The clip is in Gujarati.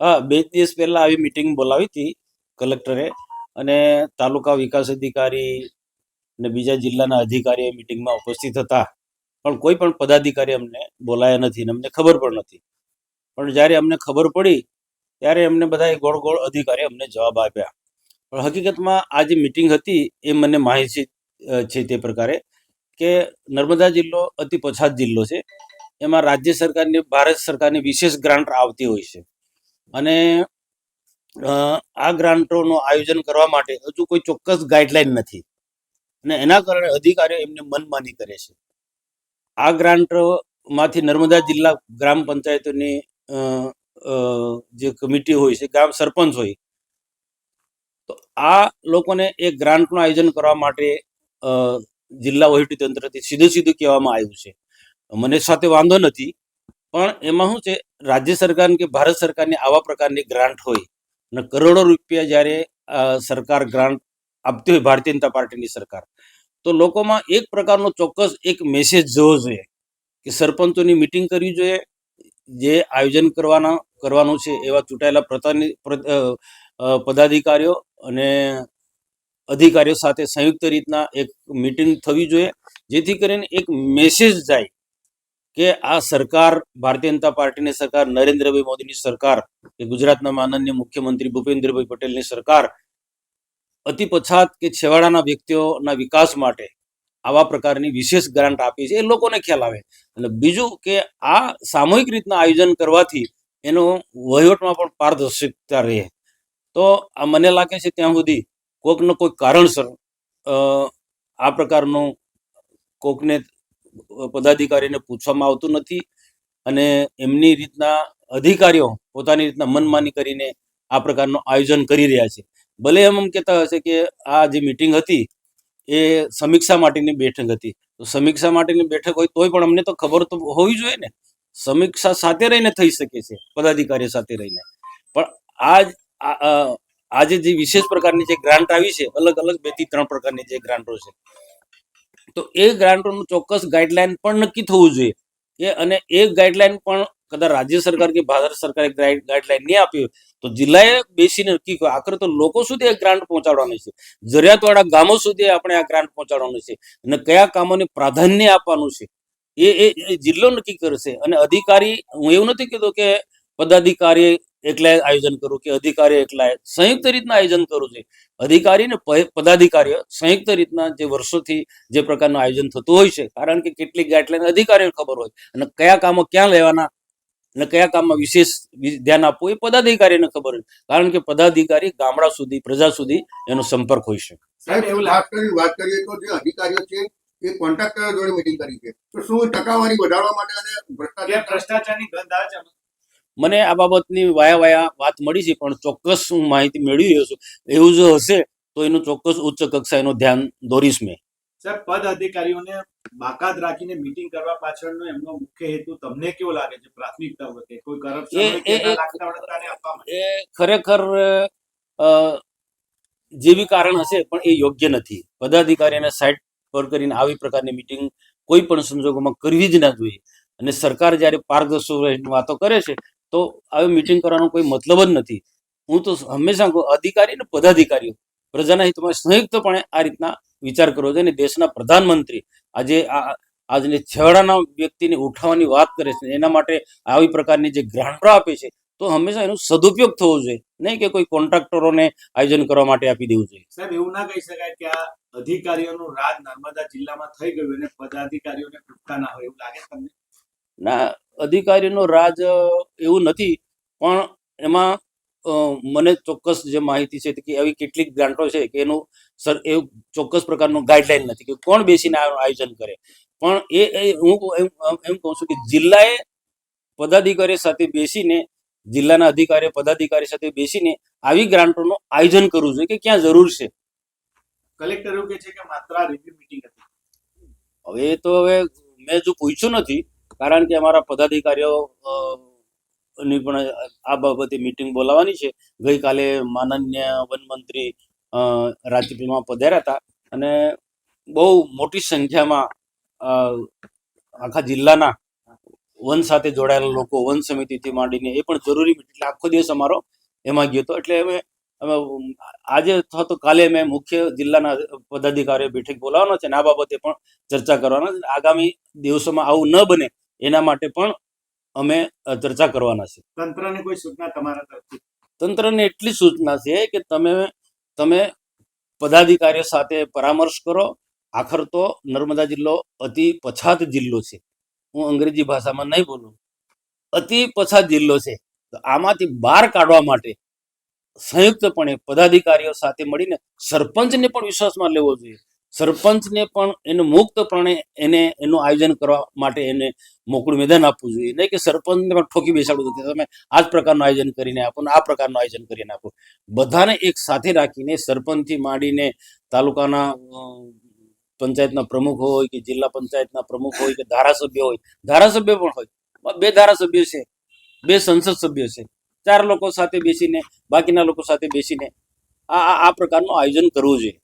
હા, બે દિવસ પહેલા આવી મિટિંગ બોલાવી હતી કલેક્ટરે અને તાલુકા વિકાસ અધિકારી અને બીજા જિલ્લાના અધિકારીઓ મિટિંગમાં ઉપસ્થિત હતા. પણ કોઈ પણ પદાધિકારી અમને બોલાયા નથી અમને ખબર પણ નથી. પણ જ્યારે અમને ખબર પડી, ત્યારે એમને બધાએ ગોળ ગોળ અધિકારી અમને જવાબ આપ્યા. પણ હકીકતમાં આ જે મિટિંગ હતી, એ મને માહિતી છે તે પ્રકારે કે નર્મદા જિલ્લો અતિ પછાત જિલ્લો છે. એમાં રાજ્ય સરકારની, ભારત સરકારની વિશેષ ગ્રાન્ટ આવતી હોય છે. અને આ ગ્રાન્ટોનું આયોજન કરવા માટે હજુ કોઈ ચોક્કસ ગાઈડલાઈન નથી. અને એના કારણે અધિકારીઓ એમને મનમાની કરે છે. આ ગ્રાન્ટમાંથી નર્મદા જિલ્લા ગ્રામ પંચાયતોની જે કમિટી હોય છે ગ્રામ સરપંચ હોય, તો આ લોકોને એ ગ્રાન્ટનું આયોજન કરવા માટે જિલ્લા વહીવટી તંત્રથી સીધું સીધું કહેવામાં આવ્યું છે. મને સાથે વાંધો નથી, પણ એમાં શું છે રાજ્ય સરકાર કે ભારત સરકારની આવા પ્રકારની ગ્રાન્ટ હોય અને કરોડો રૂપિયા જ્યારે સરકાર ગ્રાન્ટ આપતી હોય ભારતીય જનતા પાર્ટીની સરકાર તો લોકોમાં એક પ્રકારનો ચોક્કસ એક મેસેજ જવો જોઈએ કે સરપંચોની મિટિંગ કરવી જોઈએ જે આયોજન કરવાના કરવાનું છે એવા ચૂંટાયેલા પ્રધાની પ્ર- અ, અ, પદાધિકારીઓ અને અધિકારીઓ સાથે સંયુક્ત રીતના એક મિટિંગ થવી જોઈએ જેથી કરીને એક મેસેજ જાય કે આ સરકાર, ભારતીય જનતા પાર્ટીની સરકાર, નરેન્દ્રભાઈ મોદીની સરકાર, કે ગુજરાતના માનનીય મુખ્યમંત્રી ભૂપેન્દ્રભાઈ પટેલની સરકાર, અતિ પછાત કે છેવાડાના વ્યક્તિઓના વિકાસ માટે આવા પ્રકારની વિશેષ ગ્રાન્ટ આપી છે, એ લોકોને ખ્યાલ આવે. અને બીજું કે આ સામૂહિક રીતના આયોજન કરવાથી એનો વહીવટમાં પણ પારદર્શકતા રહે. તો આ મને લાગે છે ત્યાં સુધી કોઈકનો કોઈ કારણસર આ પ્રકારનું કોકને પદાધિકારીને પૂછવામાં આવતું નથી અને એમની રીતના અધિકારીઓ પોતાની રીતના મનમાની કરીને આ પ્રકારનું આયોજન કરી રહ્યા છે. ભલે એમ એમ કહેતા હશે કે આ જે મિટિંગ હતી એ સમીક્ષા માટેની બેઠક હતી. તો સમીક્ષા માટેની બેઠક હોય તોય પણ અમને તો ખબર તો હોવી જોઈએ ને. સમીક્ષા સાથે રહીને થઈ શકે છે પદાધિકારી સાથે રહીને. પણ આજ આજે જે વિશેષ પ્રકારની જે ગ્રાન્ટ આવી છે અલગ અલગ બેથી ત્રણ પ્રકારની જે ગ્રાન્ટો છે તો એ ગ્રાન્ટોનું ચોક્કસ ગાઈડલાઈન પણ નક્કી થવું જોઈએ. એ અને એ ગાઈડલાઈન પણ કદાચ રાજ્ય સરકાર કે ભારત સરકારે ગાઈડલાઈન નહીં આપી તો જિલ્લાએ બેસીને નક્કી કરે. આખરે તો લોકો સુધી એ ગ્રાન્ટ પહોંચાડવાની છે. જરૂરિયાતવાળા ગામો સુધી આપણે આ ગ્રાન્ટ પહોંચાડવાનું છે. અને કયા કામોને પ્રાધાન્ય આપવાનું છે. એ એ જિલ્લો નક્કી કરશે. અને અધિકારી, હું એવું નથી કીધું કે પદાધિકારી એકલાએ આયોજન કરવું કે અધિકારી એકલાએ સંયુક્ત રીતના આયોજન કરવું જોઈએ અધિકારી ને પદાધિકારીઓ સંયુક્ત રીતના જે વર્ષોથી જે પ્રકારનું આયોજન થતું હોય છે કારણ કે કેટલીક ગાઈડલાઈન અધિકારીઓને ખબર હોય અને કયા કામો ક્યાં લેવાના અને કયા કામમાં વિશેષ ધ્યાન આપવું એ પદાધિકારીને ખબર હોય. કારણ કે પદાધિકારી ગામડા સુધી પ્રજા સુધી એનો સંપર્ક હોય છે સાહેબ એવું વાત કરીએ તો જે અધિકારીઓ છે એ કોન્ટ્રાક્ટર જોડે મિટિંગ કરી છે. તો શું ટકાવારી વધારવા માટે અને ભ્રષ્ટાચાર ભ્રષ્ટાચારની ગંધ આવે છે? મને આ બાબતની વાયા વાયા વાત મળી છે પણ ચોક્કસ હું માહિતી મેળવી રહ્યો છું. એવું જો હશે તો એનું ચોક્કસ ઉચ્ચ કક્ષાએનું ધ્યાન દોરીશ મેં. સર પદ અધિકારીઓને બાકાત રાખીને મીટિંગ કરવા પાછળનો એમનો મુખ્ય હેતુ તમને કેવો લાગે છે? પ્રાથમિકતા વખતે કોઈ કરપ્શન એ- ખરેખર જે બી કારણ હશે પણ એ યોગ્ય નથી. પદાધિકારીને સાઈડ પર કરીને આવી પ્રકારની મિટિંગ કોઈ પણ સંજોગોમાં કરવી જ ના જોઈએ. અને સરકાર જ્યારે પારદર્શક વાતો કરે છે તો આવી મિટિંગ કરવાનો કોઈ મતલબ જ નથી. હું તો હંમેશા કહું અધિકારી અને પદાધિકારીઓ પ્રજાના હિતમાં સંયુક્તપણે આ રીતના વિચાર કરવો જોઈએ અને દેશના પ્રધાનમંત્રી આજે આ આજને છેવાડાના વ્યક્તિને ઉઠાવવાની વાત કરે છે એના માટે આવી પ્રકારની જે ગ્રાન્ટો આપે છે તો હંમેશા એનો સદુપયોગ થવો જોઈએ. નહીં કે કોઈ કોન્ટ્રાક્ટરોને આયોજન કરવા માટે આપી દેવું જોઈએ. સાહેબ એવું ના કહી શકાય કે આ અધિકારીઓનું રાજ નર્મદા જિલ્લામાં થઈ ગયું અને પદાધિકારીઓને પૂછતા ના હોય. એવું લાગે તમને? ના અધિકારીનો રાજ એવું નથી પણ એમાં મને ચોક્કસ જે માહિતી છે કે એવી કેટલીક ગ્રાન્ટો છે કે એનું સર એવું ચોક્કસ પ્રકારનું ગાઈડલાઈન નથી કે કોણ બેસીને આયોજન કરે. પણ એ હું એમ કહું છું કે જિલ્લાએ પદાધિકારી સાથે બેસીને જિલ્લાના અધિકારી પદાધિકારી સાથે બેસીને આવી ગ્રાન્ટોનું આયોજન કરવું જોઈએ કે ક્યાં જરૂર છે? કલેક્ટર એવું કે છે કે માત્ર રિવ્યુ મીટિંગ હતી? હવે તો હવે મેં જો પૂછ્યું નથી કારણ કે અમારા પદાધિકારીઓ ની પણ આ બાબતે મિટિંગ બોલાવવાની છે. ગઈકાલે માનન્ય વનમંત્રી અ, રાજપીપળામાં પધાર્યા હતા અને બહુ મોટી સંખ્યામાં આખા જિલ્લાના વન સાથે જોડાયેલા લોકો વન સમિતિથી માંડીને એ પણ જરૂરી એટલે આખો દિવસ અમારો એમાં ગયો હતો. એટલે અમે અમે આજે અથવા તો કાલે મેં મુખ્ય જિલ્લાના પદાધિકારીઓ બેઠક બોલાવવાનો છે અને આ બાબતે પણ ચર્ચા કરવાના આગામી દિવસોમાં આવું ન બને એના માટે પણ અમે ચર્ચા કરવાના છે. તંત્રને કોઈ સૂચના તમારા તરફથી? તંત્રને એટલી સૂચના છે કે તમે તમે પદાધિકારીઓ સાથે પરામર્શ કરો. આખર તો નર્મદા જિલ્લો અતિ પછાત જિલ્લો છે. હું અંગ્રેજી ભાષામાં નહીં બોલું. અતિ પછાત જિલ્લો છે. તો આમાંથી બહાર કાઢવા માટે સંયુક્તપણે પદાધિકારીઓ સાથે મળીને સરપંચને પણ વિશ્વાસમાં લેવો જોઈએ. સરપંચને પણ એને મુક્તપણે એને એનું આયોજન કરવા માટે એને મોકળું મેદાન આપવું જોઈએ. નહીં કે સરપંચને પણ ઠોકી બેસાડવું જોઈએ તમે આ જ પ્રકારનું આયોજન કરીને આપો ને આ પ્રકારનું આયોજન કરીને આપો. બધાને એક સાથે રાખીને સરપંચથી માંડીને તાલુકાના પંચાયતના પ્રમુખ હોય કે જિલ્લા પંચાયતના પ્રમુખ હોય કે ધારાસભ્ય હોય, ધારાસભ્ય પણ હોય. બે ધારાસભ્યો છે, બે સંસદ સભ્યો છે. ચાર લોકો સાથે બેસીને, બાકીના લોકો સાથે બેસીને આ- આ પ્રકારનું આયોજન કરવું જોઈએ.